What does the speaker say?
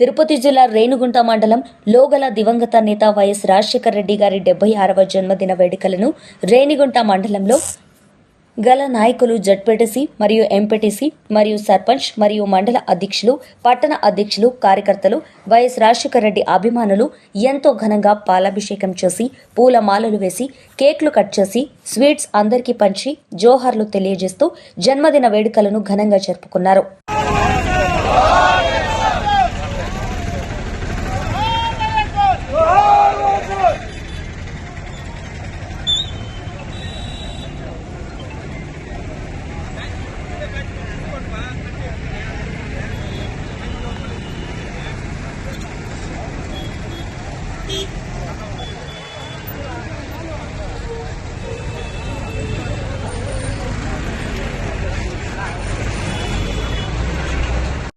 తిరుపతి జిల్లా రేణుగుంట మండలం లోగల దివంగత నేత వైఎస్ రాజశేఖర రెడ్డి గారి డెబ్బై ఆరవ జన్మదిన వేడుకలను రేణిగుంట మండలంలో గల నాయకులు జడ్పీటీసీ మరియు ఎంపీటీసీ మరియు సర్పంచ్ మరియు మండల అధ్యక్షులు పట్టణ అధ్యక్షులు కార్యకర్తలు వైఎస్ రాజశేఖర రెడ్డి అభిమానులు ఎంతో ఘనంగా పాలాభిషేకం చేసి పూల మాలలు వేసి కేక్లు కట్ చేసి స్వీట్స్ అందరికీ పంచి జోహార్లు తెలియజేస్తూ జన్మదిన వేడుకలను ఘనంగా జరుపుకున్నారు. Bye.